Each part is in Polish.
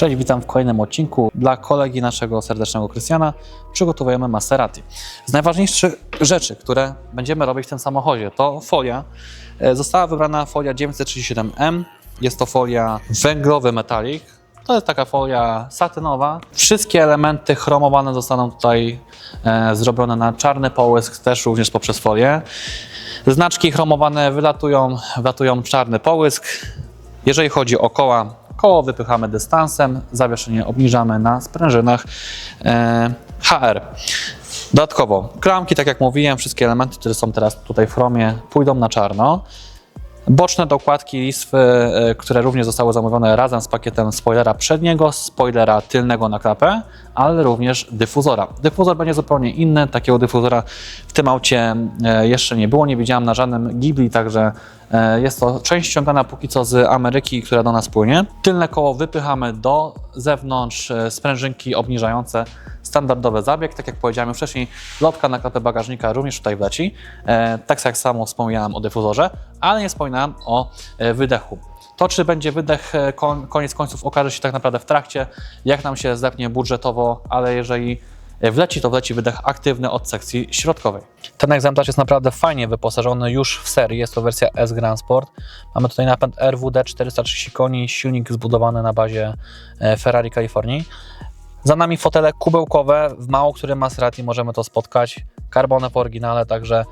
Cześć, witam w kolejnym odcinku. Dla kolegi naszego serdecznego Krystiana przygotowujemy Maserati. Z najważniejszych rzeczy, które będziemy robić w tym samochodzie, to folia. E, Została wybrana folia 937M. Jest to folia węglowy metalik. To jest taka folia satynowa. Wszystkie elementy chromowane zostaną tutaj e, zrobione na czarny połysk, też również poprzez folię. Znaczki chromowane wylatują, wlatują w czarny połysk. Jeżeli chodzi o koła, koło wypychamy dystansem, zawieszenie obniżamy na sprężynach e, HR. Dodatkowo klamki, tak jak mówiłem, wszystkie elementy, które są teraz tutaj w chromie, pójdą na czarno. Boczne dokładki listwy, e, które również zostały zamówione razem z pakietem spoilera przedniego, spoilera tylnego na klapę, ale również dyfuzora. Dyfuzor będzie zupełnie inny, takiego dyfuzora w tym aucie e, jeszcze nie było, nie widziałem na żadnym Ghibli, także jest to część ściągana póki co z Ameryki, która do nas płynie. Tylne koło wypychamy do zewnątrz, e, sprężynki obniżające standardowy zabieg. Tak jak powiedziałem wcześniej, lotka na klapę bagażnika również tutaj wleci. E, tak jak samo wspomniałem o dyfuzorze, ale nie wspominałem o e, wydechu. To, czy będzie wydech, e, kon, koniec końców okaże się tak naprawdę w trakcie, jak nam się zepnie budżetowo, ale jeżeli e, wleci, to wleci wydech aktywny od sekcji środkowej. Ten egzemplarz jest naprawdę fajnie wyposażony już w serii, jest to wersja S Grand Sport. Mamy tutaj napęd RWD 430 koni, silnik zbudowany na bazie e, Ferrari Kalifornii. Za nami fotele kubełkowe, w mało którym Maserati możemy to spotkać. Carbone w oryginale, także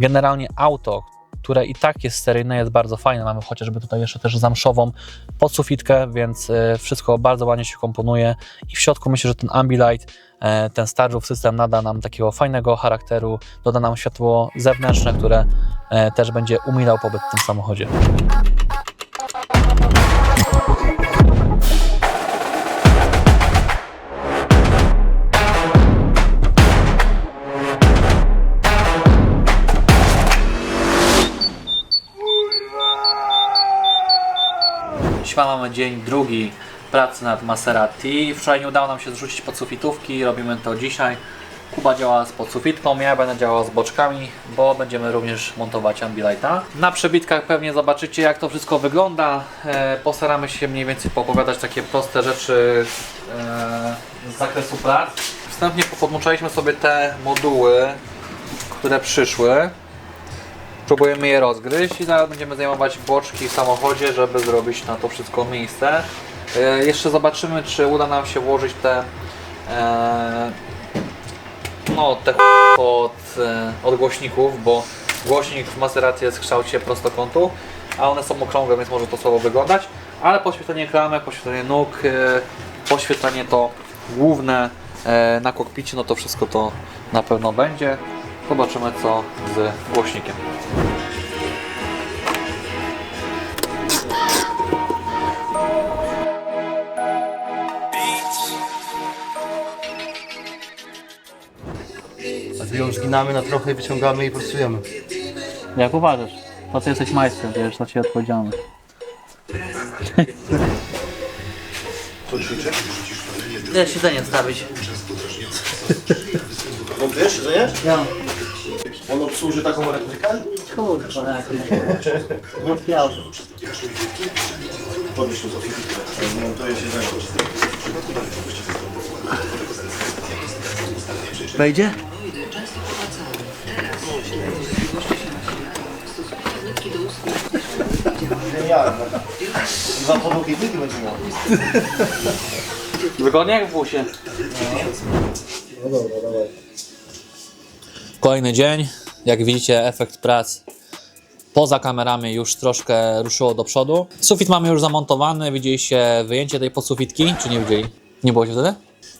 generalnie auto, które i tak jest seryjne, jest bardzo fajne. Mamy chociażby tutaj jeszcze też zamszową podsufitkę, więc e, wszystko bardzo ładnie się komponuje. I w środku myślę, że ten Ambilight, e, ten Starroof system nada nam takiego fajnego charakteru, doda nam światło zewnętrzne, które e, też będzie umilał pobyt w tym samochodzie. Dzisiaj mamy dzień drugi pracy nad Maserati. Wczoraj nie udało nam się zrzucić podsufitówki, robimy to dzisiaj. Kuba działa z podsufitką, ja będę działał z boczkami, bo będziemy również montować Ambilighta. Na przebitkach pewnie zobaczycie jak to wszystko wygląda. E, postaramy się mniej więcej poopowiadać takie proste rzeczy e, z zakresu prac. Wstępnie podłączaliśmy sobie te moduły, które przyszły. Próbujemy je rozgryźć i zaraz będziemy zajmować boczki w samochodzie, żeby zrobić na to wszystko miejsce. E, jeszcze zobaczymy, czy uda nam się włożyć te e, no, te od, e, od głośników, bo głośnik w Maserati jest w kształcie prostokątu, a one są okrągłe, więc może to słabo wyglądać, ale poświetlenie klamek, poświetlenie nóg, e, poświetlenie to główne e, na kokpicie, no to wszystko to na pewno będzie. Zobaczymy co z głośnikiem. A ją zginamy na trochę i wyciągamy i prostujemy. Jak uważasz? To ty jesteś majstrem, wiesz, to ci odpowiedzialny. Ile siedzenie wstawić? Wiesz, że nie? Ja. On obsłuży taką elektrykę? Kurwa, jak nie chciał. Podnieś tu Zofii. Montuje się za Wejdzie? Genialne. Dwa podługi pliki będzie miał. Wygodnie jak w busie. Kolejny dzień. Jak widzicie, efekt prac poza kamerami już troszkę ruszyło do przodu. Sufit mamy już zamontowany. Widzieliście wyjęcie tej podsufitki, czy nie widzieli? Nie było się wtedy?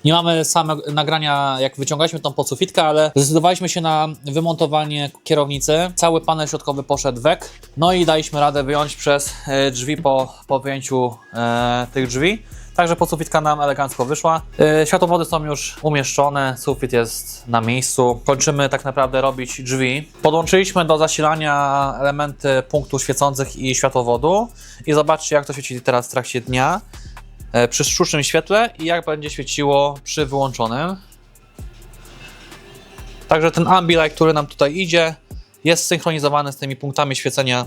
Nie mamy same nagrania, jak wyciągaliśmy tą podsufitkę, ale zdecydowaliśmy się na wymontowanie kierownicy. Cały panel środkowy poszedł wek. No i daliśmy radę wyjąć przez e, drzwi po, po wyjęciu e, tych drzwi. Także podsufitka nam elegancko wyszła. E, Światłowody są już umieszczone, sufit jest na miejscu. Kończymy tak naprawdę robić drzwi. Podłączyliśmy do zasilania elementy punktów świecących i światłowodu. I zobaczcie jak to świeci teraz w trakcie dnia e, przy sztucznym świetle i jak będzie świeciło przy wyłączonym. Także ten Ambilight, który nam tutaj idzie, jest synchronizowany z tymi punktami świecenia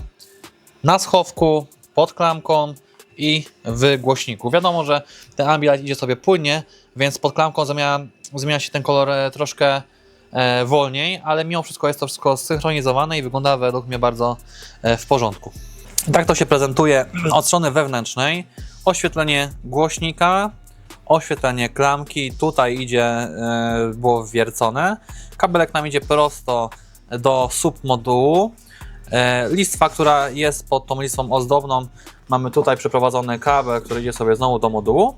na schowku, pod klamką i w głośniku. Wiadomo, że ten Ambilight idzie sobie płynnie, więc pod klamką zmienia, zmienia się ten kolor e, troszkę e, wolniej, ale mimo wszystko jest to wszystko zsynchronizowane i wygląda według mnie bardzo e, w porządku. Tak to się prezentuje od strony wewnętrznej. Oświetlenie głośnika, oświetlenie klamki, tutaj idzie, e, było wwiercone. Kabelek nam idzie prosto do submodułu. E, Listwa, która jest pod tą listwą ozdobną, mamy tutaj przeprowadzony kabel, który idzie sobie znowu do modułu.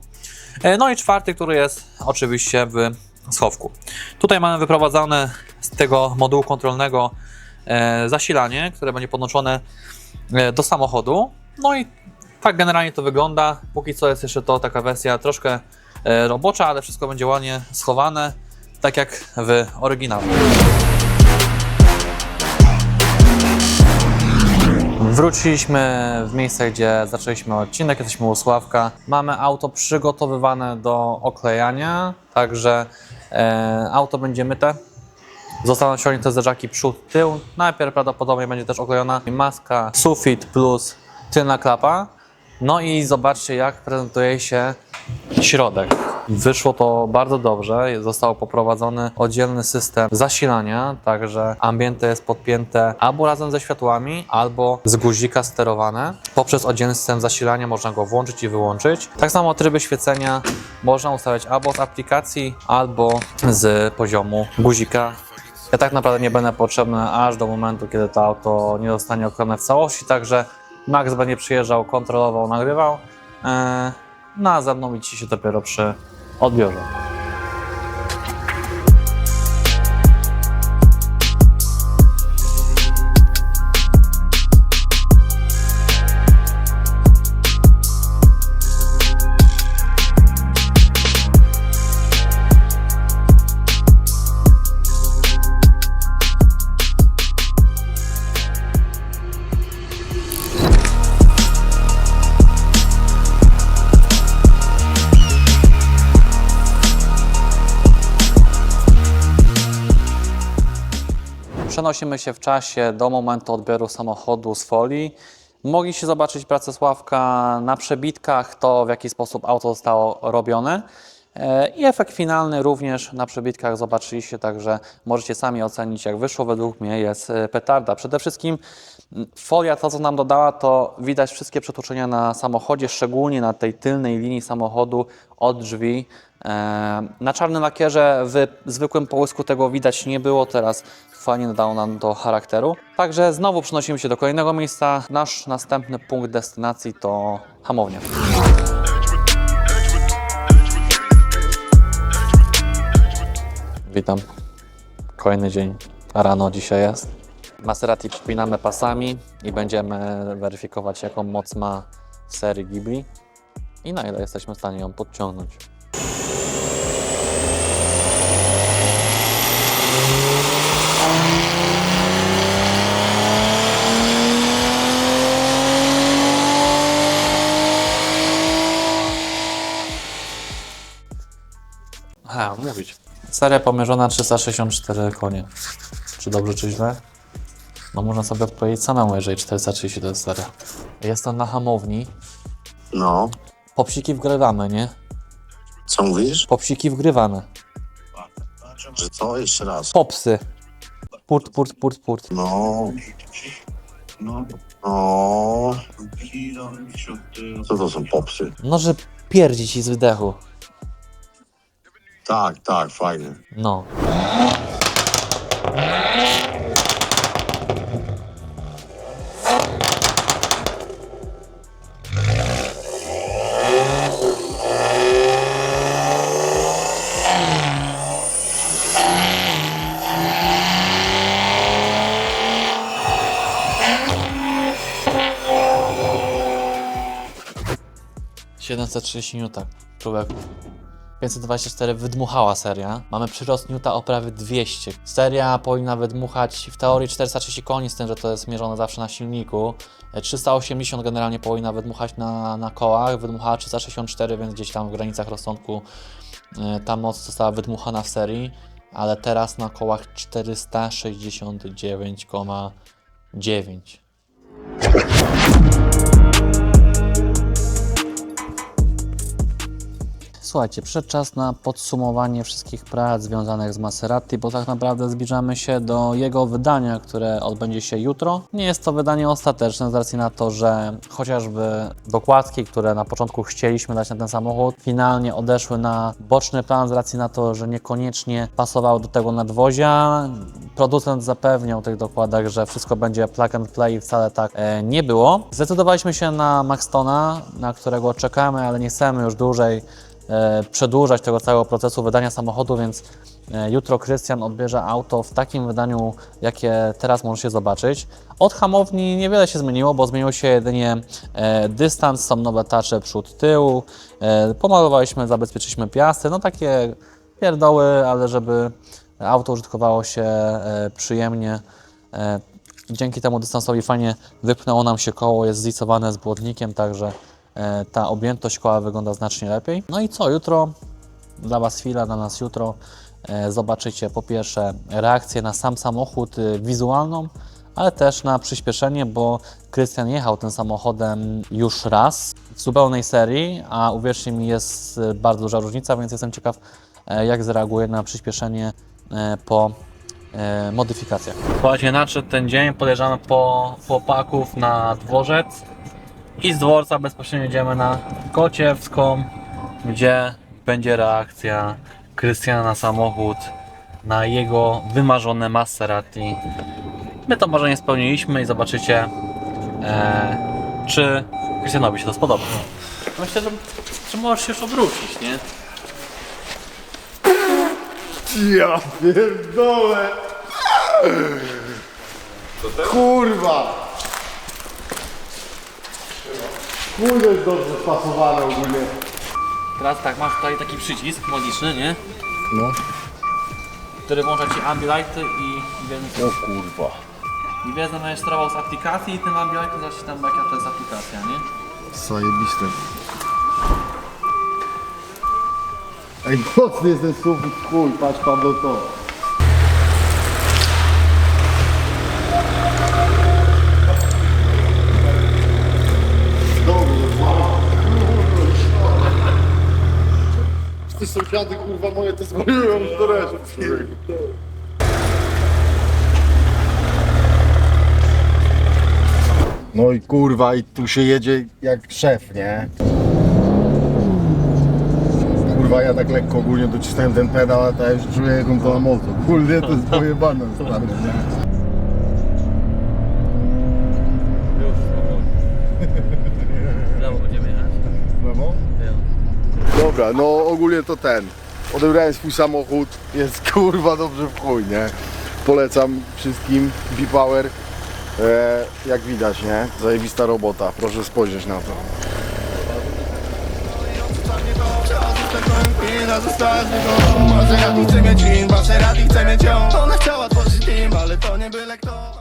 E, No i czwarty, który jest oczywiście w schowku. Tutaj mamy wyprowadzane z tego modułu kontrolnego e, zasilanie, które będzie podłączone do samochodu. No i tak generalnie to wygląda. Póki co jest jeszcze to taka wersja troszkę robocza, ale wszystko będzie ładnie schowane, tak jak w oryginale. Wróciliśmy w miejsce, gdzie zaczęliśmy odcinek. Jesteśmy u Sławka. Mamy auto przygotowywane do oklejania, także e, auto będzie myte. Zostaną ściągnięte zderzaki przód, tył. Najpierw prawdopodobnie będzie też oklejona maska, sufit plus tylna klapa. No i zobaczcie, jak prezentuje się środek. Wyszło to bardzo dobrze. Został poprowadzony oddzielny system zasilania, także ambiente jest podpięte albo razem ze światłami, albo z guzika sterowane. Poprzez oddzielny system zasilania można go włączyć i wyłączyć. Tak samo tryby świecenia można ustawiać albo z aplikacji, albo z poziomu guzika ja tak naprawdę nie będę potrzebny aż do momentu, kiedy to auto nie zostanie okrojone w całości, także Max będzie przyjeżdżał, kontrolował, nagrywał, eee, no a mną widzicie się dopiero przy alıyorum. Przenosimy się w czasie do momentu odbioru samochodu z folii. Mogliście zobaczyć pracę Sławka na przebitkach, to w jaki sposób auto zostało robione. E, I efekt finalny również na przebitkach zobaczyliście, także możecie sami ocenić, jak wyszło. Według mnie jest e, petarda. Przede wszystkim folia, to co nam dodała, to widać wszystkie przetłuczenia na samochodzie, szczególnie na tej tylnej linii samochodu od drzwi. E, Na czarnym lakierze w zwykłym połysku tego widać nie było, teraz fajnie nadało nam do charakteru. Także znowu przenosimy się do kolejnego miejsca. Nasz następny punkt destynacji to hamownia. Witam. Kolejny dzień. Rano dzisiaj jest. Maserati przypinamy pasami i będziemy weryfikować, jaką moc ma serii Ghibli i na ile jesteśmy w stanie ją podciągnąć. Seria pomierzona 364 konie. Czy dobrze, czy źle? No można sobie odpowiedzieć samemu, jeżeli 430 to jest seria. Jestem na hamowni. No, Popsiki wgrywamy, nie? co mówisz? Popsiki wgrywane. Że co? Jeszcze raz. Popsy. Purt, purt, purt, purt. No, No, no. Co to są popsy? No, że pierdzi ci z wydechu. Tak, tak, fajne. No. Siedemset trzydzieści N, człowieku. 524 wydmuchała seria. Mamy przyrost Newta o prawie 200. Seria powinna wydmuchać w teorii 430 koni, z tym, że to jest mierzone zawsze na silniku. E, 380 generalnie powinna wydmuchać na, na kołach. Wydmuchała 364, więc gdzieś tam w granicach rozsądku e, ta moc została wydmuchana w serii. Ale teraz na kołach 469,9. Słuchajcie, przyszedł czas na podsumowanie wszystkich prac związanych z Maserati, bo tak naprawdę zbliżamy się do jego wydania, które odbędzie się jutro. Nie jest to wydanie ostateczne z racji na to, że chociażby dokładki, które na początku chcieliśmy dać na ten samochód, finalnie odeszły na boczny plan z racji na to, że niekoniecznie pasowały do tego nadwozia. Producent zapewniał tych dokładach, że wszystko będzie plug and play i wcale tak e, nie było. Zdecydowaliśmy się na Maxtona, na którego czekamy, ale nie chcemy już dłużej przedłużać tego całego procesu wydania samochodu, więc e, jutro Krystian odbierze auto w takim wydaniu, jakie teraz możecie zobaczyć. Od hamowni niewiele się zmieniło, bo zmienił się jedynie e, dystans, są nowe tacze przód, tył, e, pomalowaliśmy, zabezpieczyliśmy piasty, no takie pierdoły, ale żeby auto użytkowało się e, przyjemnie. E, Dzięki temu dystansowi fajnie wypnęło nam się koło, jest zlicowane z błotnikiem, także e, ta objętość koła wygląda znacznie lepiej. No i co, jutro dla Was chwila, dla nas jutro e, zobaczycie po pierwsze reakcję na sam samochód y, wizualną, ale też na przyspieszenie, bo Krystian jechał tym samochodem już raz w zupełnej serii, a uwierzcie mi jest y, bardzo duża różnica, więc jestem ciekaw e, jak zareaguje na przyspieszenie e, po e, modyfikacjach. Słuchajcie, nadszedł ten dzień, podjeżdżamy po chłopaków na dworzec i z dworca bezpośrednio jedziemy na Kociewską, gdzie będzie reakcja Krystiana na samochód, na jego wymarzone Maserati. My to marzenie spełniliśmy i zobaczycie, e, czy Krystianowi się to spodoba. Myślę, że, że możesz się już obrócić, nie? Ja pierdolę! Kurwa! Kurde jest dobrze spasowane ogólnie. Teraz tak, masz tutaj taki przycisk magiczny, nie? No. Który włącza Ci ambilighty i więc O kurwa. I wiedzę, będziesz sterował z aplikacji i tym ambilightem zacznie tam jaka to jest aplikacja, nie? Zajebiste. Ej, mocny jest ten sufit, chuj, patrz pan do to. Ty sąsiady kurwa moje to zwaliłem w storeczek. No i kurwa, i tu się jedzie jak szef, nie? Kurwa, ja tak lekko ogólnie docisnąłem ten pedał, a ta już czuję jaką to na moto. Kurde, to jest pojebane stary, nie? Dobra, no ogólnie to ten. Odebrałem swój samochód, jest kurwa dobrze w chuj, nie? Polecam wszystkim B-Power. E, jak widać, nie? Zajebista robota, proszę spojrzeć na to. Maserati chce mieć film, Maserati chce mieć ją Ona chciała tworzyć team, ale to nie byle kto